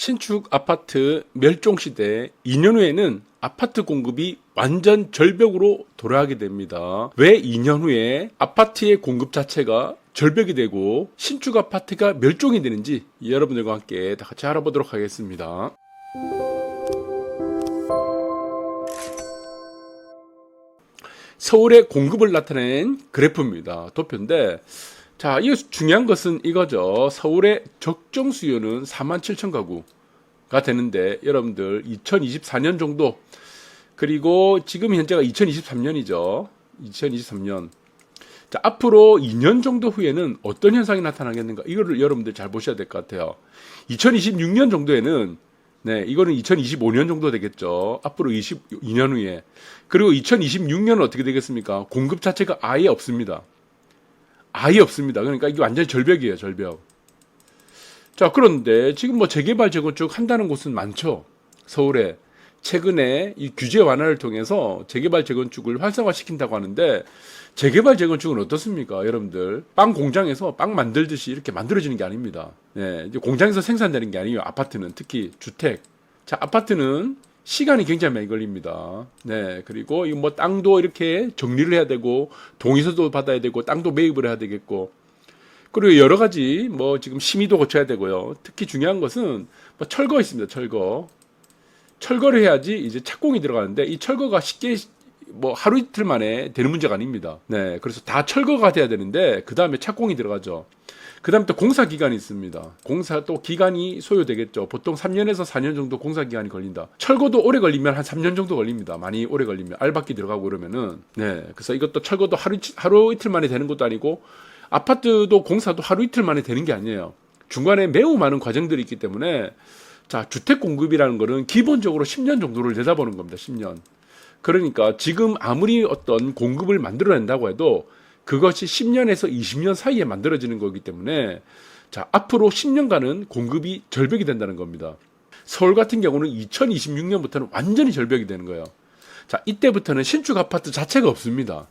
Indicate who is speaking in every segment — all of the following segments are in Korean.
Speaker 1: 신축 아파트 멸종 시대 2년 후에는 아파트 공급이 완전 절벽으로 돌아가게 됩니다. 왜 2년 후에 아파트의 공급 자체가 절벽이 되고 신축 아파트가 멸종이 되는지 여러분들과 함께 다 같이 알아보도록 하겠습니다. 서울의 공급을 나타낸 그래프입니다. 도표인데 자, 이 중요한 것은 이거죠. 서울의 적정 수요는 4만 7천 가구가 되는데 여러분들 2024년 정도 그리고 지금 현재가 2023년이죠. 2023년. 자, 앞으로 2년 정도 후에는 어떤 현상이 나타나겠는가? 이거를 여러분들 잘 보셔야 될 것 같아요. 2026년 정도에는 네, 이거는 2025년 정도 되겠죠. 앞으로 22년 후에. 그리고 2026년은 어떻게 되겠습니까? 공급 자체가 아예 없습니다. 아예 없습니다. 그러니까 이게 완전히 절벽이에요, 절벽. 자, 그런데 지금 뭐 재개발 재건축 한다는 곳은 많죠. 서울에. 최근에 이 규제 완화를 통해서 재개발 재건축을 활성화시킨다고 하는데 재개발 재건축은 어떻습니까, 여러분들? 빵 공장에서 빵 만들듯이 이렇게 만들어지는 게 아닙니다. 네, 이제 공장에서 생산되는 게 아니에요. 아파트는 특히 주택. 자, 아파트는 시간이 굉장히 많이 걸립니다. 네, 그리고 이 뭐 땅도 이렇게 정리를 해야 되고 동의서도 받아야 되고 땅도 매입을 해야 되겠고 그리고 여러 가지 뭐 지금 심의도 거쳐야 되고요. 특히 중요한 것은 뭐 철거 있습니다. 철거. 철거를 해야지 이제 착공이 들어가는데 이 철거가 쉽게 뭐 하루 이틀 만에 되는 문제가 아닙니다. 네, 그래서 다 철거가 돼야 되는데 그 다음에 착공이 들어가죠. 그 다음에 또 공사 기간이 있습니다. 공사 또 기간이 소요되겠죠. 보통 3년에서 4년 정도 공사 기간이 걸린다. 철거도 오래 걸리면 한 3년 정도 걸립니다. 많이 오래 걸리면 알바끼 들어가고 그러면은 네, 그래서 이것도 철거도 하루 하루 이틀 만에 되는 것도 아니고 아파트도 공사도 하루 이틀 만에 되는 게 아니에요. 중간에 매우 많은 과정들이 있기 때문에 자, 주택 공급이라는 거는 기본적으로 10년 정도를 내다보는 겁니다. 10년. 그러니까 지금 아무리 어떤 공급을 만들어낸다고 해도 그것이 10년에서 20년 사이에 만들어지는 거기 때문에 자, 앞으로 10년간은 공급이 절벽이 된다는 겁니다. 서울 같은 경우는 2026년부터는 완전히 절벽이 되는 거예요. 자, 이때부터는 신축 아파트 자체가 없습니다.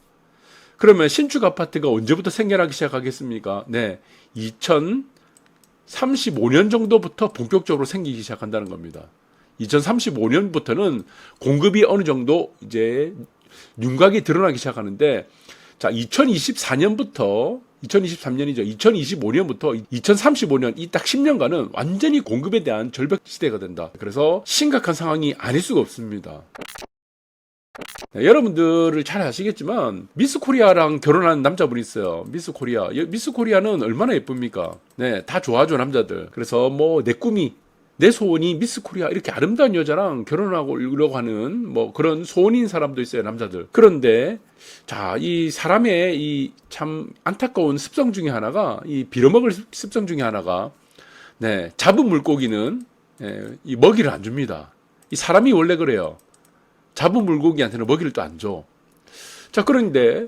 Speaker 1: 그러면 신축 아파트가 언제부터 생겨나기 시작하겠습니까? 네. 2035년 정도부터 본격적으로 생기기 시작한다는 겁니다. 2035년부터는 공급이 어느 정도 이제 윤곽이 드러나기 시작하는데 자, 2024년부터 2023년이죠. 2025년부터 2035년 이 딱 10년간은 완전히 공급에 대한 절벽 시대가 된다. 그래서 심각한 상황이 아닐 수가 없습니다. 네, 여러분들을 잘 아시겠지만 미스 코리아랑 결혼한 남자분이 있어요. 미스 코리아. 여- 미스 코리아는 얼마나 예쁩니까? 네, 다 좋아하죠 남자들. 그래서 뭐 내 꿈이 내 소원이 미스 코리아 이렇게 아름다운 여자랑 결혼하고 이러고 하는 뭐 그런 소원인 사람도 있어요 남자들. 그런데 자 이 사람의 이 참 안타까운 습성 중에 하나가 이 빌어먹을 습- 습성 중에 하나가 네 잡은 물고기는 예, 이 먹이를 안 줍니다. 이 사람이 원래 그래요. 잡은 물고기한테는 먹이를 또 안 줘. 자, 그런데,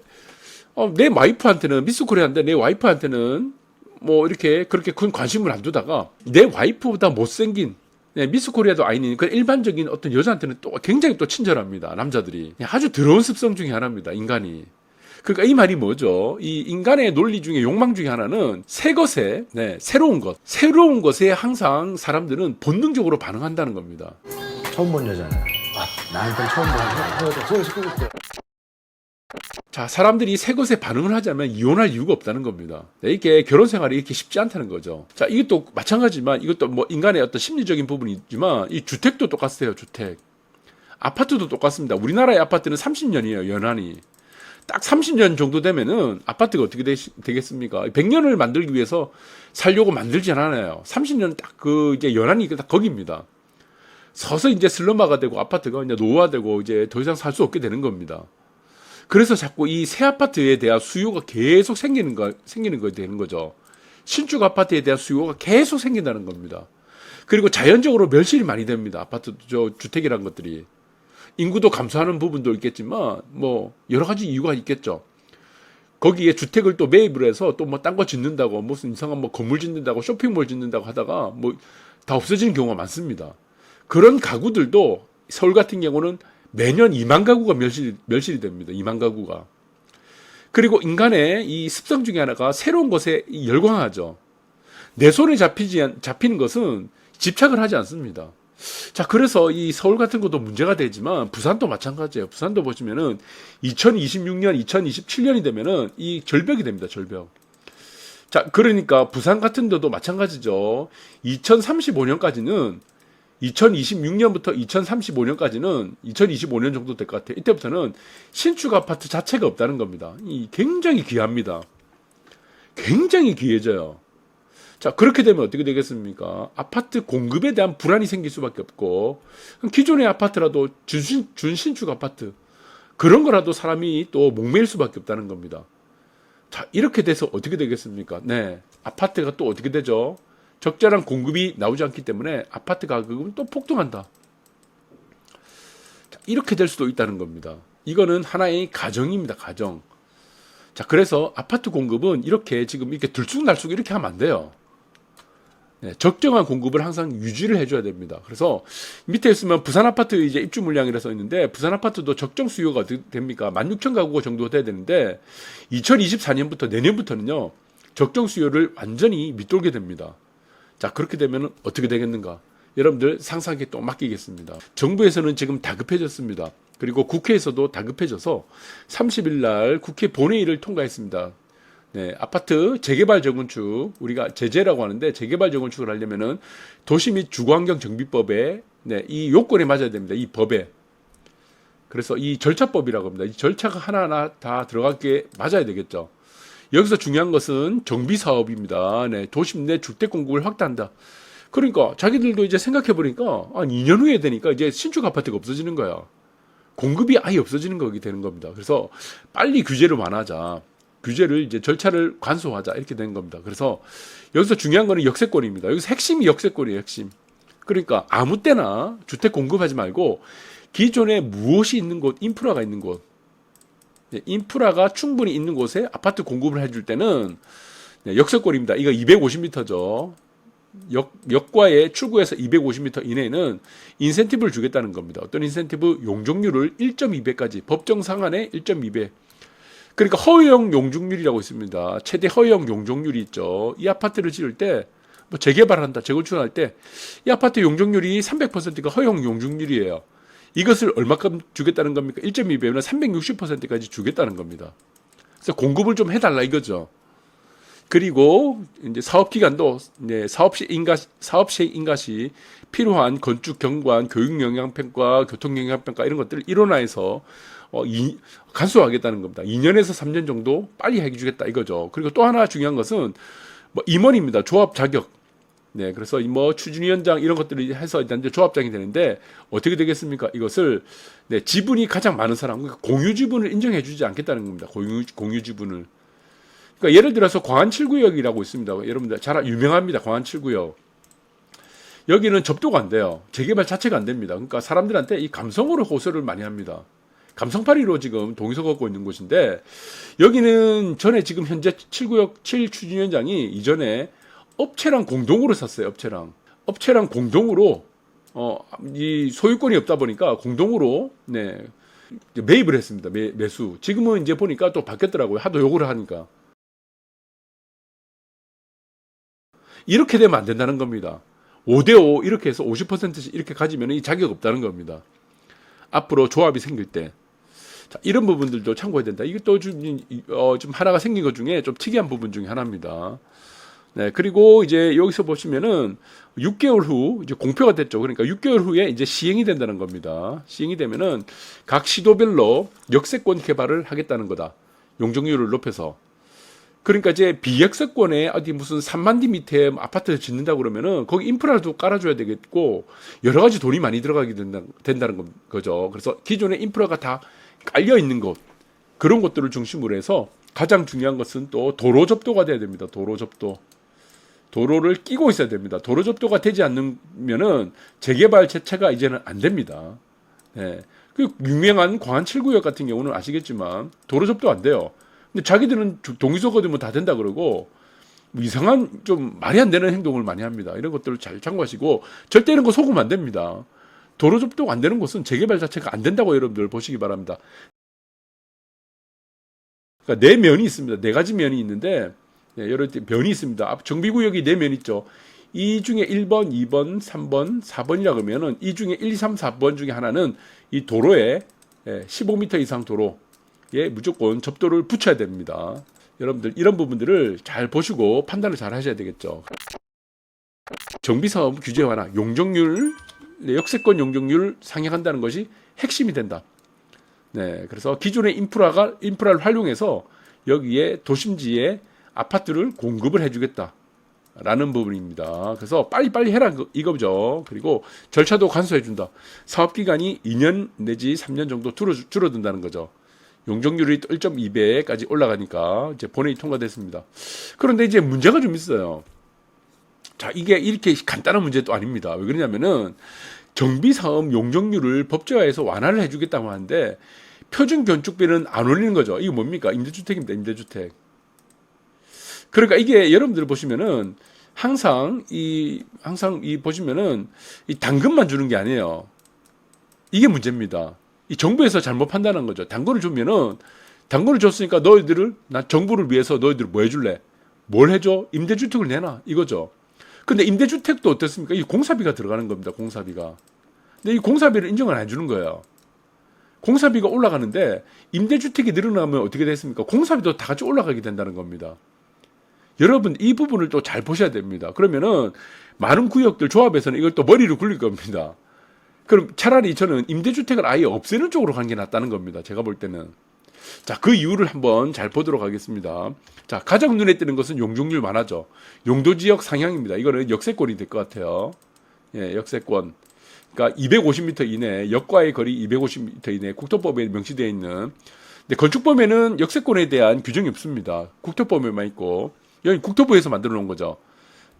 Speaker 1: 어, 내 와이프한테는, 미스 코리아인데 내 와이프한테는 뭐 이렇게 그렇게 큰 관심을 안 두다가 내 와이프보다 못생긴 네, 미스 코리아도 아닌 그 일반적인 어떤 여자한테는 또 굉장히 또 친절합니다. 남자들이. 아주 더러운 습성 중에 하나입니다. 인간이. 그러니까 이 말이 뭐죠? 이 인간의 논리 중에 욕망 중에 하나는 새 것에, 네, 새로운 것, 새로운 것에 항상 사람들은 본능적으로 반응한다는 겁니다.
Speaker 2: 처음 본 여자는 아, 나한테는 처음 본 여자 소에서 끄고 있어요.
Speaker 1: 자, 사람들이 새 것에 반응을 하자면 이혼할 이유가 없다는 겁니다. 네, 이게 결혼 생활이 이렇게 쉽지 않다는 거죠. 자, 이것도 마찬가지지만 이것도 뭐 인간의 어떤 심리적인 부분이 있지만 이 주택도 똑같아요, 주택. 아파트도 똑같습니다. 우리나라의 아파트는 30년이에요, 연한이. 딱 30년 정도 되면은 아파트가 어떻게 되, 되겠습니까? 100년을 만들기 위해서 살려고 만들지 않아요. 30년 딱 그 이제 연한이 딱 거기입니다. 서서 이제 슬럼화가 되고 아파트가 이제 노후화되고 이제 더 이상 살 수 없게 되는 겁니다. 그래서 자꾸 이 새 아파트에 대한 수요가 계속 생기는 거 생기는 거 되는 거죠. 신축 아파트에 대한 수요가 계속 생긴다는 겁니다. 그리고 자연적으로 멸실이 많이 됩니다. 아파트 저 주택이란 것들이 인구도 감소하는 부분도 있겠지만 뭐 여러 가지 이유가 있겠죠. 거기에 주택을 또 매입을 해서 또 뭐 딴 거 짓는다고 무슨 이상한 뭐 건물 짓는다고 쇼핑몰 짓는다고 하다가 뭐 다 없어지는 경우가 많습니다. 그런 가구들도 서울 같은 경우는 매년 2만 가구가 멸실, 멸실이 됩니다. 2만 가구가. 그리고 인간의 이 습성 중에 하나가 새로운 것에 이 열광하죠. 내 손에 잡히지, 않- 잡히는 것은 집착을 하지 않습니다. 자, 그래서 이 서울 같은 것도 문제가 되지만 부산도 마찬가지예요. 부산도 보시면은 2026년, 2027년이 되면은 이 절벽이 됩니다. 절벽. 자, 그러니까 부산 같은 데도 마찬가지죠. 2035년까지는 2026년부터 2035년까지는 2025년 정도 될 것 같아요. 이때부터는 신축 아파트 자체가 없다는 겁니다. 이 굉장히 귀합니다. 굉장히 귀해져요. 자, 그렇게 되면 어떻게 되겠습니까? 아파트 공급에 대한 불안이 생길 수밖에 없고, 기존의 아파트라도 준신, 준신축 아파트, 그런 거라도 사람이 또 목매일 수밖에 없다는 겁니다. 자, 이렇게 돼서 어떻게 되겠습니까? 네. 아파트가 또 어떻게 되죠? 적절한 공급이 나오지 않기 때문에 아파트 가격은 또 폭등한다. 자, 이렇게 될 수도 있다는 겁니다. 이거는 하나의 가정입니다. 가정. 자, 그래서 아파트 공급은 이렇게 지금 이렇게 들쑥날쑥 이렇게 하면 안 돼요. 네, 적정한 공급을 항상 유지를 해줘야 됩니다. 그래서 밑에 있으면 부산 아파트 이제 입주 물량이라 써 있는데 부산 아파트도 적정 수요가 어떻게 됩니까? 16,000 가구가 정도 돼야 되는데 2024년부터 내년부터는요 적정 수요를 완전히 밑돌게 됩니다. 자 그렇게 되면 어떻게 되겠는가? 여러분들 상상에 또 맡기겠습니다. 정부에서는 지금 다급해졌습니다. 그리고 국회에서도 다급해져서 30일 날 국회 본회의를 통과했습니다. 네, 아파트 재개발 재건축 우리가 제재라고 하는데 재개발 재건축을 하려면은 도시 및 주거환경 정비법에 네, 이 요건에 맞아야 됩니다. 이 법에. 그래서 이 절차법이라고 합니다. 이 절차가 하나하나 다 들어가게 맞아야 되겠죠. 여기서 중요한 것은 정비 사업입니다. 네, 도심 내 주택 공급을 확대한다. 그러니까 자기들도 이제 생각해 보니까 한 2년 후에 되니까 이제 신축 아파트가 없어지는 거야. 공급이 아예 없어지는 거게 되는 겁니다. 그래서 빨리 규제를 완화하자. 규제를 이제 절차를 간소화하자 이렇게 된 겁니다. 그래서 여기서 중요한 거는 역세권입니다. 여기서 핵심이 역세권이에요, 핵심. 그러니까 아무 때나 주택 공급하지 말고 기존에 무엇이 있는 곳, 인프라가 있는 곳, 네, 인프라가 충분히 있는 곳에 아파트 공급을 해줄 때는 네, 역세권입니다. 이거 250m죠. 역, 역과의 출구에서 250m 이내에는 인센티브를 주겠다는 겁니다. 어떤 인센티브? 용적률을 1.2배까지 법정 상한의 1.2배. 그러니까 허용 용적률이라고 있습니다. 최대 허용 용적률이 있죠. 이 아파트를 지을 때, 뭐 재개발한다, 재건축할 때, 이 아파트 용적률이 300%가 허용 용적률이에요. 이것을 얼마큼 주겠다는 겁니까? 1.2배면 360%까지 주겠다는 겁니다. 그래서 공급을 좀 해달라 이거죠. 그리고 이제 사업 기간도 이제 사업 시 인가 사업 시 인가 시 필요한 건축 경관, 교육 영향 평가, 교통 영향 평가 이런 것들을 일원화해서 어, 이, 간소화하겠다는 겁니다. 2년에서 3년 정도 빨리 해주겠다 이거죠. 그리고 또 하나 중요한 것은 뭐 임원입니다. 조합 자격. 네, 그래서 이뭐 추진위원장 이런 것들을 해서 이제 조합장이 되는데 어떻게 되겠습니까? 이것을 네, 지분이 가장 많은 사람, 그러니까 공유 지분을 인정해 주지 않겠다는 겁니다. 공유 공유 지분을. 그러니까 예를 들어서 광안 7구역이라고 있습니다. 여러분들 잘 유명합니다. 광안 7구역. 여기는 접도가 안 돼요. 재개발 자체가 안 됩니다. 그러니까 사람들한테 이 감성으로 호소를 많이 합니다. 감성파리로 지금 동의서 걷고 있는 곳인데 여기는 전에 지금 현재 7구역 7 추진위원장이 이전에 업체랑 공동으로 샀어요. 업체랑 업체랑 공동으로 어 이 소유권이 없다 보니까 공동으로 네 매입을 했습니다. 매, 매수. 지금은 이제 보니까 또 바뀌었더라고요. 하도 요구를 하니까. 이렇게 되면 안 된다는 겁니다. 5대5 이렇게 해서 50%씩 이렇게 가지면 이 자격 없다는 겁니다. 앞으로 조합이 생길 때. 자, 이런 부분들도 참고해야 된다. 이게 또 좀, 어, 좀 하나가 생긴 것 중에 좀 특이한 부분 중에 하나입니다. 네, 그리고 이제 여기서 보시면은 6개월 후 이제 공표가 됐죠. 그러니까 6개월 후에 이제 시행이 된다는 겁니다. 시행이 되면은 각 시도별로 역세권 개발을 하겠다는 거다. 용적률을 높여서. 그러니까 이제 비역세권에 어디 무슨 3만 디 밑에 아파트를 짓는다 그러면은 거기 인프라도 깔아줘야 되겠고 여러 가지 돈이 많이 들어가게 된다, 된다는 거- 거죠. 그래서 기존에 인프라가 다 깔려 있는 곳 그런 것들을 중심으로 해서 가장 중요한 것은 또 도로 접도가 돼야 됩니다. 도로 접도. 도로를 끼고 있어야 됩니다. 도로 접도가 되지 않으면은 재개발 자체가 이제는 안 됩니다. 네. 그 유명한 광안 7구역 같은 경우는 아시겠지만 도로 접도 안 돼요. 근데 자기들은 주- 동의서 거두면 다 된다 그러고 뭐 이상한 좀 말이 안 되는 행동을 많이 합니다. 이런 것들을 잘 참고하시고 절대 이런 거 속으면 안 됩니다. 도로 접도가 안 되는 곳은 재개발 자체가 안 된다고 여러분들 보시기 바랍니다. 그러니까 네 면이 있습니다. 네 가지 면이 있는데 네, 여러 면이 있습니다. 앞 정비구역이 네 면 있죠. 이 중에 1번, 2번, 3번, 4번이라고 하면은 이 중에 1, 2, 3, 4번 중에 하나는 이 도로에 예, 15m 이상 도로에 무조건 접도를 붙여야 됩니다. 여러분들 이런 부분들을 잘 보시고 판단을 잘 하셔야 되겠죠. 정비사업 규제 완화, 용적률, 네, 역세권 용적률 상향한다는 것이 핵심이 된다. 네, 그래서 기존의 인프라가 인프라를 활용해서 여기에 도심지에 아파트를 공급을 해주겠다. 라는 부분입니다. 그래서 빨리빨리 해라 그- 이거죠. 그리고 절차도 간소해 준다. 사업 기간이 2년 내지 3년 정도 줄어, 줄어든다는 거죠. 용적률이 1.2배까지 올라가니까 이제 본회의 통과됐습니다. 그런데 이제 문제가 좀 있어요. 자, 이게 이렇게 간단한 문제도 아닙니다. 왜 그러냐면은 정비 사업 용적률을 법제화해서 완화를 해주겠다고 하는데 표준 건축비는 안 올리는 거죠. 이거 뭡니까? 임대주택입니다. 임대주택. 그러니까 이게 여러분들 보시면은 항상 이 항상 이 보시면은 이 당근만 주는 게 아니에요. 이게 문제입니다. 이 정부에서 잘못 판단한 거죠. 당근을 주면은 당근을 줬으니까 너희들을 나 정부를 위해서 너희들 뭐 해줄래? 뭘 해줘? 임대주택을 내놔 이거죠. 근데 임대주택도 어떻습니까? 이 공사비가 들어가는 겁니다. 공사비가. 근데 이 공사비를 인정을 안 해주는 거예요. 공사비가 올라가는데 임대주택이 늘어나면 어떻게 됐습니까? 공사비도 다 같이 올라가게 된다는 겁니다. 여러분 이 부분을 또 잘 보셔야 됩니다. 그러면은 많은 구역들 조합에서는 이걸 또 머리를 굴릴 겁니다. 그럼 차라리 저는 임대주택을 아예 없애는 쪽으로 가는 게 낫다는 겁니다. 제가 볼 때는. 자, 그 이유를 한번 잘 보도록 하겠습니다. 자, 가장 눈에 띄는 것은 용적률 완화죠. 용도 지역 상향입니다. 이거는 역세권이 될 것 같아요. 예, 역세권. 그러니까 250m 이내, 역과의 거리 250m 이내 국토법에 명시되어 있는 근데 건축법에는 역세권에 대한 규정이 없습니다. 국토법에만 있고 여기 국토부에서 만들어 놓은 거죠.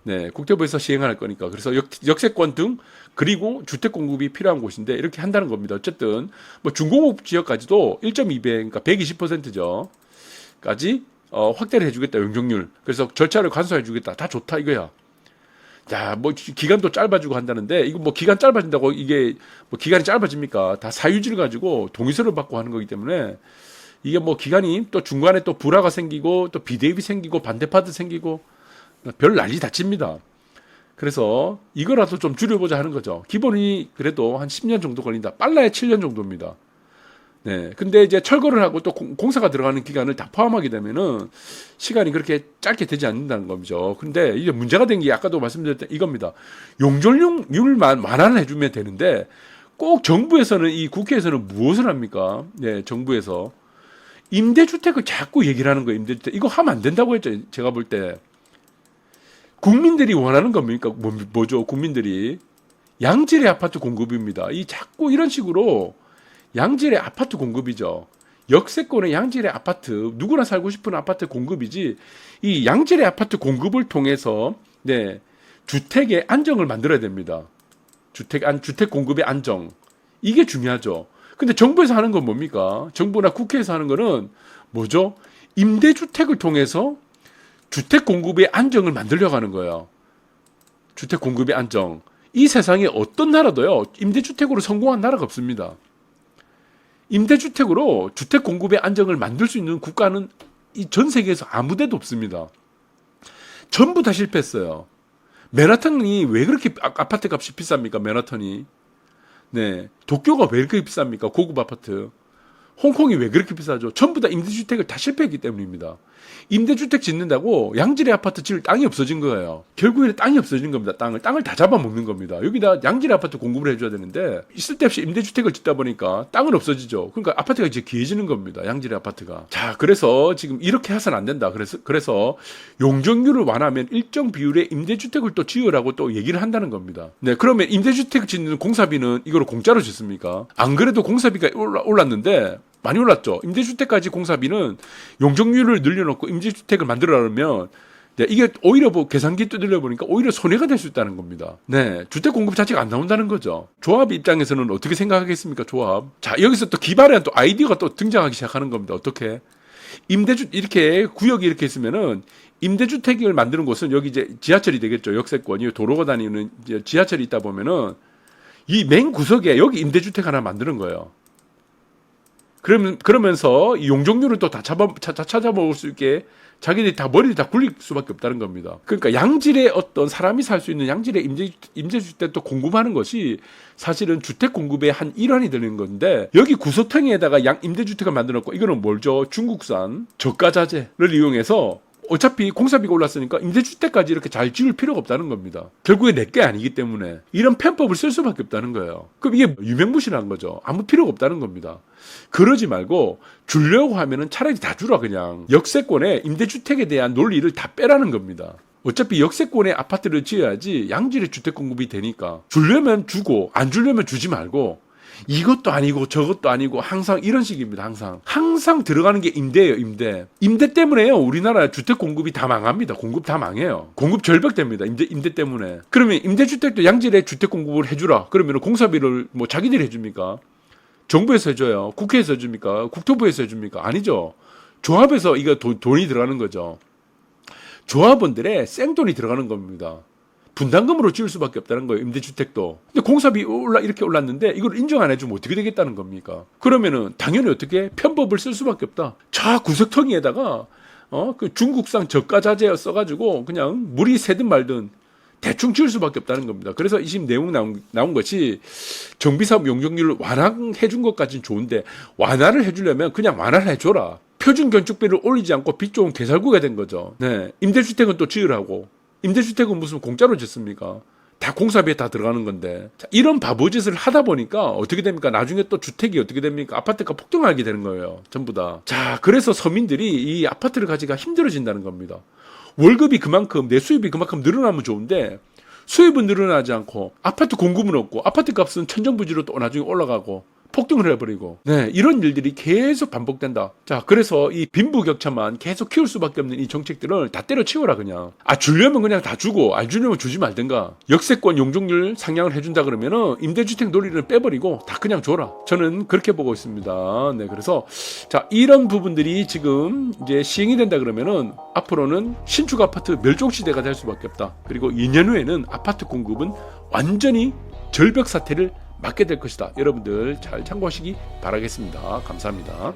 Speaker 1: 네, 국토부에서 시행할 거니까. 그래서 역, 역세권 등 그리고 주택 공급이 필요한 곳인데 이렇게 한다는 겁니다. 어쨌든 뭐 중공업 지역까지도 1.2배, 그러니까 120%죠. 까지 어, 확대를 해주겠다 용적률. 그래서 절차를 간소해주겠다. 다 좋다 이거야. 자, 뭐 기- 기간도 짧아지고 한다는데 이거 뭐 기간 짧아진다고 이게 뭐 기간이 짧아집니까? 다 사유지를 가지고 동의서를 받고 하는 거기 때문에 이게 뭐 기간이 또 중간에 또 불화가 생기고 또 비대입이 생기고 반대파도 생기고 별 난리 다 칩니다. 그래서 이거라도 좀 줄여보자 하는 거죠. 기본이 그래도 한 10년 정도 걸린다. 빨라야 7년 정도입니다. 네. 근데 이제 철거를 하고 또 공- 공사가 들어가는 기간을 다 포함하게 되면은 시간이 그렇게 짧게 되지 않는다는 거죠. 근데 이제 문제가 된 게 아까도 말씀드렸던 이겁니다. 용적률만 완화를 해주면 되는데 꼭 정부에서는 이 국회에서는 무엇을 합니까? 네, 정부에서 임대주택을 자꾸 얘기를 하는 거예요. 임대주택 이거 하면 안 된다고 했죠. 제가 볼 때. 국민들이 원하는 겁니까? 뭐, 뭐죠? 국민들이 양질의 아파트 공급입니다. 이 자꾸 이런 식으로 양질의 아파트 공급이죠. 역세권의 양질의 아파트 누구나 살고 싶은 아파트 공급이지 이 양질의 아파트 공급을 통해서 네 주택의 안정을 만들어야 됩니다. 주택 안 주택 공급의 안정 이게 중요하죠. 근데 정부에서 하는 건 뭡니까? 정부나 국회에서 하는 거는 뭐죠? 임대주택을 통해서 주택 공급의 안정을 만들려고 하는 거예요. 주택 공급의 안정. 이 세상에 어떤 나라도요, 임대주택으로 성공한 나라가 없습니다. 임대주택으로 주택 공급의 안정을 만들 수 있는 국가는 이 전 세계에서 아무 데도 없습니다. 전부 다 실패했어요. 맨하탄이 왜 그렇게 아- 아파트 값이 비쌉니까? 맨하탄이. 네. 도쿄가 왜 그렇게 비쌉니까? 고급 아파트. 홍콩이 왜 그렇게 비싸죠? 전부 다 임대주택을 다 실패했기 때문입니다. 임대주택 짓는다고 양질의 아파트 지을 땅이 없어진 거예요. 결국에는 땅이 없어진 겁니다. 땅을 땅을 다 잡아먹는 겁니다. 여기다 양질의 아파트 공급을 해줘야 되는데 있을 데 없이 임대주택을 짓다 보니까 땅은 없어지죠. 그러니까 아파트가 이제 귀해지는 겁니다. 양질의 아파트가. 자, 그래서 지금 이렇게 해서는 안 된다. 그래서 그래서 용적률을 완화하면 일정 비율의 임대주택을 또 지으라고 또 얘기를 한다는 겁니다. 네, 그러면 임대주택 짓는 공사비는 이거를 공짜로 짓습니까? 안 그래도 공사비가 올랐는데 많이 올랐죠. 임대주택까지 공사비는 용적률을 늘려놓고 임대주택을 만들어내면 네, 이게 오히려 뭐 계산기 두들려 보니까 오히려 손해가 될 수 있다는 겁니다. 네, 주택 공급 자체가 안 나온다는 거죠. 조합 입장에서는 어떻게 생각하겠습니까, 조합? 자, 여기서 또 기발한 또 아이디어가 또 등장하기 시작하는 겁니다. 어떻게? 임대주 이렇게 구역이 이렇게 있으면은 임대주택을 만드는 곳은 여기 이제 지하철이 되겠죠. 역세권이 도로가 다니는 지하철이 있다 보면은 이 맨 구석에 여기 임대주택 하나 만드는 거예요. 그러면 그러면서 이 용적률을 또 다 잡아 차- 차- 찾아먹을 수 있게 자기들이 다 머리를 다 굴릴 수밖에 없다는 겁니다. 그러니까 양질의 어떤 사람이 살 수 있는 양질의 임대 임대주택도 공급하는 것이 사실은 주택 공급의 한 일환이 되는 건데 여기 구석탱이에다가 양 임대주택을 만들었고 이거는 뭘죠? 중국산 저가자재를 이용해서 어차피 공사비가 올랐으니까 임대주택까지 이렇게 잘 지을 필요가 없다는 겁니다. 결국에 내 게 아니기 때문에 이런 편법을 쓸 수밖에 없다는 거예요. 그럼 이게 유명무실한 거죠. 아무 필요가 없다는 겁니다. 그러지 말고 주려고 하면은 차라리 다 주라 그냥 역세권에 임대주택에 대한 논리를 다 빼라는 겁니다. 어차피 역세권에 아파트를 지어야지 양질의 주택 공급이 되니까 주려면 주고 안 주려면 주지 말고 이것도 아니고 저것도 아니고 항상 이런 식입니다. 항상 항상 들어가는 게 임대예요. 임대. 임대 때문에요. 우리나라 주택 공급이 다 망합니다. 공급 다 망해요. 공급 절벽됩니다. 임대 임대 때문에. 그러면 임대주택도 양질의 주택 공급을 해주라. 그러면 공사비를 뭐 자기들이 해줍니까? 정부에서 해줘요. 국회에서 해줍니까? 국토부에서 해줍니까? 아니죠. 조합에서 이거 돈- 돈이 들어가는 거죠. 조합원들의 생돈이 들어가는 겁니다. 분담금으로 지을 수밖에 없다는 거예요. 임대주택도. 근데 공사비 올라 이렇게 올랐는데 이걸 인정 안 해주면 어떻게 되겠다는 겁니까? 그러면은 당연히 어떻게 편법을 쓸 수밖에 없다. 자 구석텅이에다가 어 그 중국산 저가 자재 써가지고 그냥 물이 새든 말든 대충 지을 수밖에 없다는 겁니다. 그래서 이 지금 내용 나온, 나온 것이 정비사업 용적률을 완화해 준 것까지는 좋은데 완화를 해주려면 그냥 완화를 해줘라. 표준 건축비를 올리지 않고 빚 좋은 개살구가 된 거죠. 네. 임대주택은 또 지으라고. 임대주택은 무슨 공짜로 짓습니까? 다 공사비에 다 들어가는 건데. 자, 이런 바보짓을 하다 보니까 어떻게 됩니까? 나중에 또 주택이 어떻게 됩니까? 아파트가 폭등하게 되는 거예요. 전부 다. 자, 그래서 서민들이 이 아파트를 가지기가 힘들어진다는 겁니다. 월급이 그만큼, 내 수입이 그만큼 늘어나면 좋은데, 수입은 늘어나지 않고, 아파트 공급은 없고, 아파트 값은 천정부지로 또 나중에 올라가고, 폭등을 해버리고, 네, 이런 일들이 계속 반복된다. 자, 그래서 이 빈부격차만 계속 키울 수밖에 없는 이 정책들을 다 때려치워라, 그냥. 아, 주려면 그냥 다 주고, 안 주려면 주지 말든가. 역세권 용적률 상향을 해준다 그러면은 임대주택 논리를 빼버리고 다 그냥 줘라. 저는 그렇게 보고 있습니다. 네, 그래서 자, 이런 부분들이 지금 이제 시행이 된다 그러면은 앞으로는 신축 아파트 멸종 시대가 될 수밖에 없다. 그리고 2년 후에는 아파트 공급은 완전히 절벽 사태를 맞게 될 것이다. 여러분들 잘 참고하시기 바라겠습니다. 감사합니다.